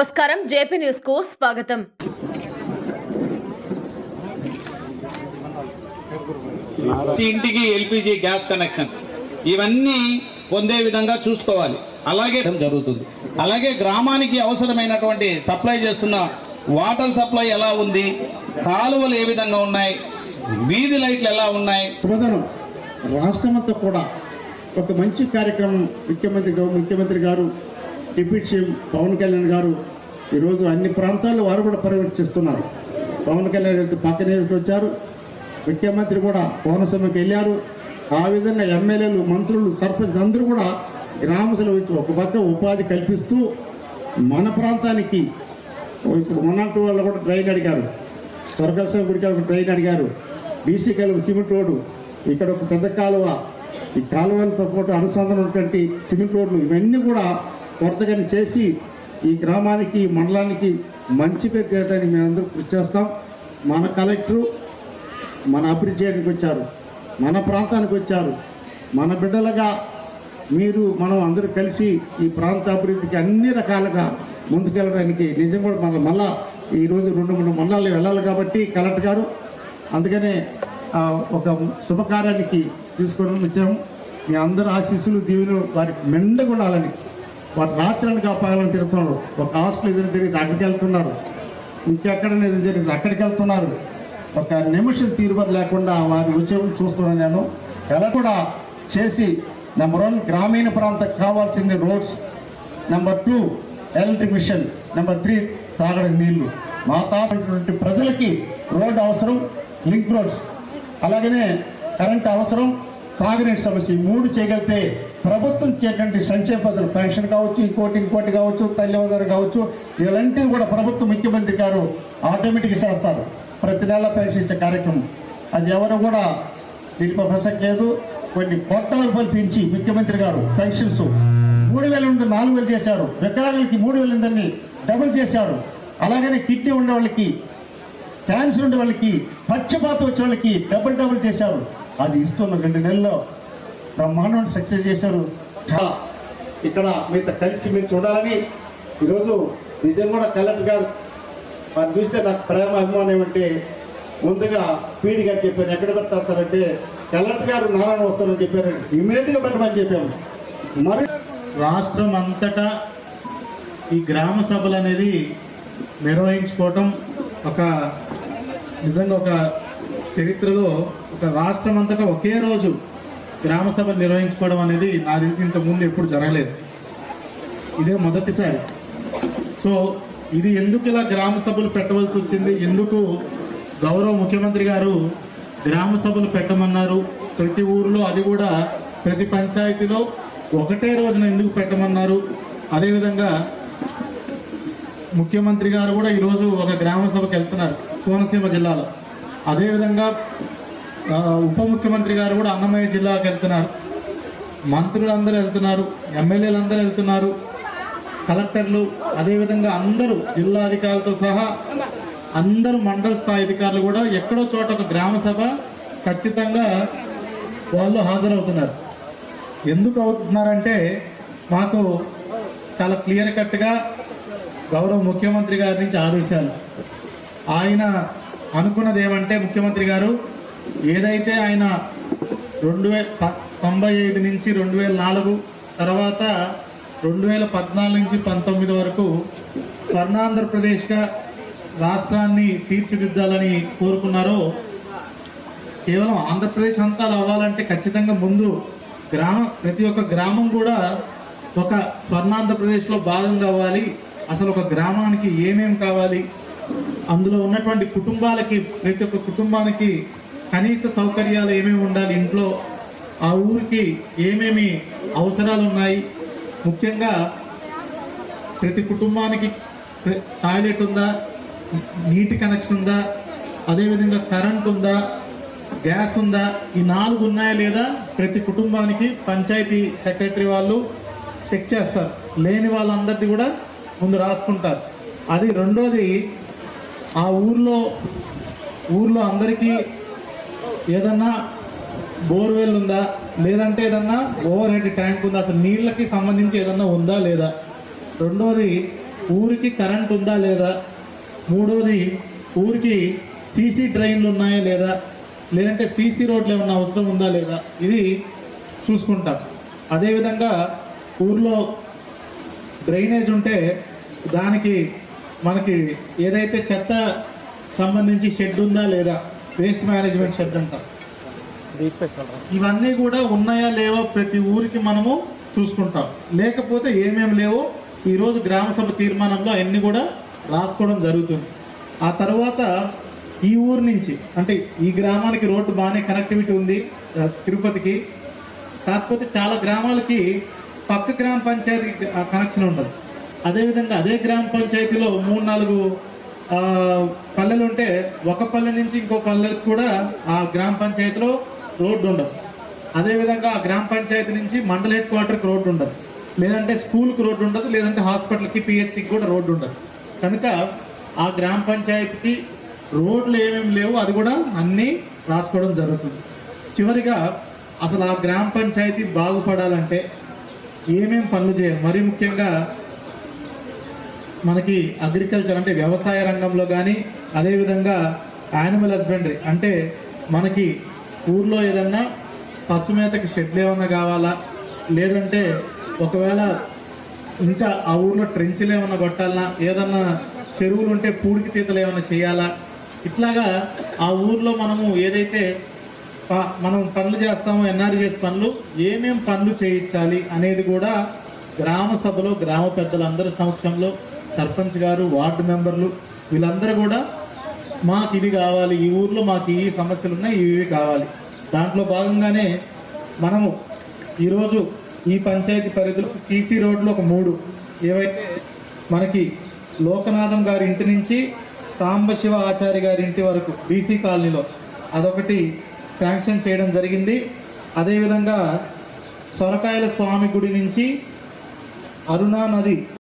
నమస్కారం. జేపీ న్యూస్కు స్వాగతం. ప్రతి ఇంటికి ఎల్పిజి గ్యాస్ కనెక్షన్. ఇవన్నీ పొందే విధంగా చూసుకోవాలి. అలాగే జరుగుతుంది? అలాగే గ్రామానికి అవసరమైనటువంటి సప్లై చేస్తున్న వాటర్ సప్లై ఎలా ఉంది? కాలువలు ఏ విధంగా ఉన్నాయి? వీధి లైట్లు ఎలా ఉన్నాయి? రాష్ట్రమంతా కూడా ఒక మంచి కార్యక్రమం ముఖ్యమంత్రి ముఖ్యమంత్రి గారు డిప్యూటీ సీఎం పవన్ కళ్యాణ్ గారు ఈరోజు అన్ని ప్రాంతాల్లో వారు కూడా పర్యవేక్షిస్తున్నారు. పవన్ కళ్యాణ్ గారు పక్కనే వచ్చారు. ముఖ్యమంత్రి కూడా కోనసీమకి వెళ్ళారు. ఆ విధంగా ఎమ్మెల్యేలు మంత్రులు సర్పంచ్ అందరూ కూడా గ్రామస్తులు ఒక పక్క ఉపాధి కల్పిస్తూ మన ప్రాంతానికి ఇప్పుడు మొన్నటి వాళ్ళు కూడా ట్రైన్ అడిగారు. స్వర్గస్వామి గుడికి ఒక ట్రైన్ అడిగారు. బీసీ కాలువ సిమెంట్ రోడ్డు ఇక్కడ ఒక పెద్ద కాలువ ఈ కాలువలతో పాటు అనుసంధానం ఉన్నటువంటి సిమెంట్ రోడ్లు ఇవన్నీ కూడా కొత్తగా చేసి ఈ గ్రామానికి మండలానికి మంచి పేరు చేయడానికి మేమందరూ కృషి చేస్తాం. మన కలెక్టరు మన అభివృద్ధి చేయడానికి వచ్చారు. మన ప్రాంతానికి వచ్చారు. మన బిడ్డలుగా మీరు మనం అందరూ కలిసి ఈ ప్రాంత అభివృద్ధికి అన్ని రకాలుగా ముందుకెళ్ళడానికి నిజం కూడా మన మళ్ళా ఈరోజు రెండు మూడు మండలాలు వెళ్ళాలి కాబట్టి కలెక్టర్ గారు అందుకనే ఒక శుభకార్యానికి తీసుకోవడం వచ్చాము. మీ అందరు ఆశీస్సులు దీవెలు వారికి మెండగా ఉండాలని వారు రాత్రిని కాపాడాలని తిరుగుతున్నారు ఒక హాస్టల్ ఎదురు తిరిగి అక్కడికి వెళ్తున్నారు. ఇంకెక్కడ ఎదురు జరిగింది అక్కడికి వెళ్తున్నారు. ఒక నిమిషం తీరుబడి లేకుండా వారి ఉద్యోగం చూస్తున్నాను నేను. ఎలా కూడా చేసి నెంబర్ వన్ గ్రామీణ ప్రాంతం కావాల్సింది roads. Number two electric machine. Number three తాగడానికి నీళ్ళు. మా తాగినటువంటి ప్రజలకి రోడ్ అవసరం లింక్ రోడ్స్. అలాగనే కరెంట్ అవసరం తాగునీటి సమస్య ఈ మూడు చేయగలిగితే ప్రభుత్వం ఇచ్చేటువంటి సంక్షేమ పద్ధతులు పెన్షన్ కావచ్చు ఇంకోటి ఇంకోటి కావచ్చు తల్లిదండ్రులు కావచ్చు ఇలాంటివి కూడా ప్రభుత్వం ముఖ్యమంత్రి గారు ఆటోమేటిక్ చేస్తారు. ప్రతి నెల పెన్షన్ ఇచ్చే కార్యక్రమం. అది ఎవరు కూడా దీనిపై ప్రసక్తి లేదు. కొన్ని కోట్ల రూపాయలు పెంచి ముఖ్యమంత్రి గారు పెన్షన్స్ మూడు వేల నుండి నాలుగు వేలు చేశారు. వికలాంగులకి మూడు వేల నుండి డబుల్ చేశారు. అలాగనే కిడ్నీ ఉండే వాళ్ళకి క్యాన్సర్ ఉండే వాళ్ళకి పక్షపాతం వచ్చే వాళ్ళకి డబుల్ డబుల్ చేశారు. అది ఇస్తున్న రెండు నెలల్లో బ్రహ్మాండం సక్సెస్ చేశారు. ఇక్కడ మీతో కలిసి మీరు చూడాలని ఈరోజు నిజంగా కూడా కలెక్టర్ గారు అది చూస్తే నాకు ప్రేమ అభిమానం ఏమంటే ముందుగా పీడి గారు చెప్పారు ఎక్కడ పెడతారు సార్ అంటే కలెక్టర్ గారు నారాయణ వస్తారని చెప్పారు. ఇమీడియట్గా పెట్టమని చెప్పాము. మరి రాష్ట్రం అంతటా ఈ గ్రామ సభలు అనేది నిర్వహించుకోవటం ఒక నిజంగా ఒక చరిత్రలో ఒక రాష్ట్రం అంతటా ఒకే రోజు గ్రామ సభలు నిర్వహించుకోవడం అనేది నాకు తెలిసి ఇంతకుముందు ఎప్పుడు జరగలేదు. ఇదే మొదటిసారి. సో ఇది ఎందుకు ఇలా గ్రామ సభలు పెట్టవలసి వచ్చింది? ఎందుకు గౌరవ ముఖ్యమంత్రి గారు గ్రామ సభలు పెట్టమన్నారు? ప్రతి ఊరిలో అది కూడా ప్రతి పంచాయతీలో ఒకటే రోజున ఎందుకు పెట్టమన్నారు? అదేవిధంగా ముఖ్యమంత్రి గారు కూడా ఈరోజు ఒక గ్రామసభకు వెళ్తున్నారు కోనసీమ జిల్లాలో. అదేవిధంగా ఉప ముఖ్యమంత్రి గారు కూడా అన్నమయ్య జిల్లాకి వెళ్తున్నారు. మంత్రులందరూ వెళ్తున్నారు ఎమ్మెల్యేలు అందరూ వెళ్తున్నారు కలెక్టర్లు అదేవిధంగా అందరూ జిల్లా అధికారులతో సహా అందరూ మండల స్థాయి అధికారులు కూడా ఎక్కడో చోట ఒక గ్రామ సభ ఖచ్చితంగా వాళ్ళు హాజరవుతున్నారు. ఎందుకు అవుతున్నారంటే మాకు చాలా క్లియర్ కట్గా గౌరవ ముఖ్యమంత్రి గారి నుంచి ఆదేశాలు. ఆయన అనుకున్నది ఏమంటే ముఖ్యమంత్రి గారు ఏదైతే ఆయన రెండు వే ప- తొంభై ఐదు నుంచి రెండు వేల నాలుగు తర్వాత రెండు వేల పద్నాలుగు నుంచి పంతొమ్మిది వరకు స్వర్ణాంధ్రప్రదేశ్గా రాష్ట్రాన్ని తీర్చిదిద్దాలని కోరుకున్నారో కేవలం ఆంధ్రప్రదేశ్ అంతా అవ్వాలంటే ఖచ్చితంగా ముందు గ్రామ ప్రతి ఒక్క గ్రామం కూడా ఒక స్వర్ణాంధ్రప్రదేశ్లో భాగంగా అవ్వాలి. అసలు ఒక గ్రామానికి ఏమేం కావాలి? అందులో ఉన్నటువంటి కుటుంబాలకి ప్రతి ఒక్క కుటుంబానికి కనీస సౌకర్యాలు ఏమేమి ఉండాలి? ఇంట్లో ఆ ఊరికి ఏమేమి అవసరాలు ఉన్నాయి ముఖ్యంగా ప్రతి కుటుంబానికి టాయిలెట్ ఉందా? నీటి కనెక్షన్ ఉందా? అదేవిధంగా కరెంట్ ఉందా? గ్యాస్ ఉందా? ఈ నాలుగు ఉన్నాయా లేదా? ప్రతి కుటుంబానికి పంచాయతీ సెక్రటరీ వాళ్ళు చెక్ చేస్తారు. లేని వాళ్ళందరిది కూడా ముందు రాసుకుంటారు. అది రెండోది ఆ ఊర్లో ఊర్లో అందరికీ ఏదన్నా బోర్వెల్ ఉందా? లేదంటే ఏదన్నా ఓవర్ హెడ్ ట్యాంక్ ఉందా? అసలు నీళ్ళకి సంబంధించి ఏదన్నా ఉందా లేదా? రెండోది ఊరికి కరెంట్ ఉందా లేదా? మూడోది ఊరికి సీసీ డ్రైన్లు ఉన్నాయా లేదా? లేదంటే సీసీ రోడ్లు ఏమన్నా అవసరం ఉందా లేదా? ఇది చూసుకుంటాం. అదేవిధంగా ఊర్లో డ్రైనేజ్ ఉంటే దానికి మనకి ఏదైతే చెత్త సంబంధించి షెడ్ ఉందా లేదా? వేస్ట్ మేనేజ్మెంట్ షెడ్ అంటాం. ఇవన్నీ కూడా ఉన్నాయా లేవో ప్రతి ఊరికి మనము చూసుకుంటాం. లేకపోతే ఏమేమి లేవో ఈరోజు గ్రామ సభ తీర్మానంలో అవన్నీ కూడా రాసుకోవడం జరుగుతుంది. ఆ తర్వాత ఈ ఊరు నుంచి అంటే ఈ గ్రామానికి రోడ్డు బాగానే కనెక్టివిటీ ఉంది తిరుపతికి. కాకపోతే చాలా గ్రామాలకి పక్క గ్రామ పంచాయతీకి కనెక్షన్ ఉండదు. అదేవిధంగా అదే గ్రామ పంచాయతీలో మూడు నాలుగు పల్లెలు ఉంటే ఒక పల్లె నుంచి ఇంకో పల్లెకి కూడా ఆ గ్రామ పంచాయతీలో రోడ్డు ఉండదు. అదేవిధంగా ఆ గ్రామ పంచాయతీ నుంచి మండల హెడ్ క్వార్టర్కి రోడ్డు ఉండదు. లేదంటే స్కూల్కి రోడ్డు ఉండదు లేదంటే హాస్పిటల్కి పిహెచ్సికి కూడా రోడ్డు ఉండదు. కనుక ఆ గ్రామ పంచాయతీకి రోడ్లు ఏమేమి లేవు అది కూడా అన్నీ రాసుకోవడం జరుగుతుంది. చివరిగా అసలు ఆ గ్రామ పంచాయతీ బాగుపడాలంటే ఏమేమి పనులు చేయాలి? మరీ ముఖ్యంగా మనకి అగ్రికల్చర్ అంటే వ్యవసాయ రంగంలో కానీ అదేవిధంగా యానిమల్ హస్బెండరీ అంటే మనకి ఊర్లో ఏదన్నా పశు మేతకి షెడ్లు ఏమన్నా కావాలా? లేదంటే ఒకవేళ ఇంకా ఆ ఊర్లో ట్రెంచ్లు ఏమన్నా కొట్టాలన్నా ఏదన్నా చెరువులు ఉంటే పూడికి తీతలు ఏమన్నా చేయాలా? ఇట్లాగా ఆ ఊర్లో మనము ఏదైతే ప- మనం పనులు చేస్తామో ఎన్ఆర్జీఎస్ పనులు ఏమేం పనులు చేయించాలి అనేది కూడా గ్రామ సభలో గ్రామ పెద్దలందరి సమక్షంలో సర్పంచ్ గారు వార్డు మెంబర్లు వీళ్ళందరూ కూడా మాకు ఇది కావాలి ఈ ఊర్లో మాకు ఈ సమస్యలు ఉన్నాయి ఇవి కావాలి. దాంట్లో భాగంగానే మనము ఈరోజు ఈ పంచాయతీ పరిధిలో సీసీ రోడ్లు ఒక మూడు ఏవైతే మనకి లోకనాథం గారి ఇంటి నుంచి సాంబశివ ఆచారి గారి ఇంటి వరకు బీసీ కాలనీలో అదొకటి శాంక్షన్ చేయడం జరిగింది. అదేవిధంగా సొరకాయల స్వామి గుడి నుంచి అరుణా నది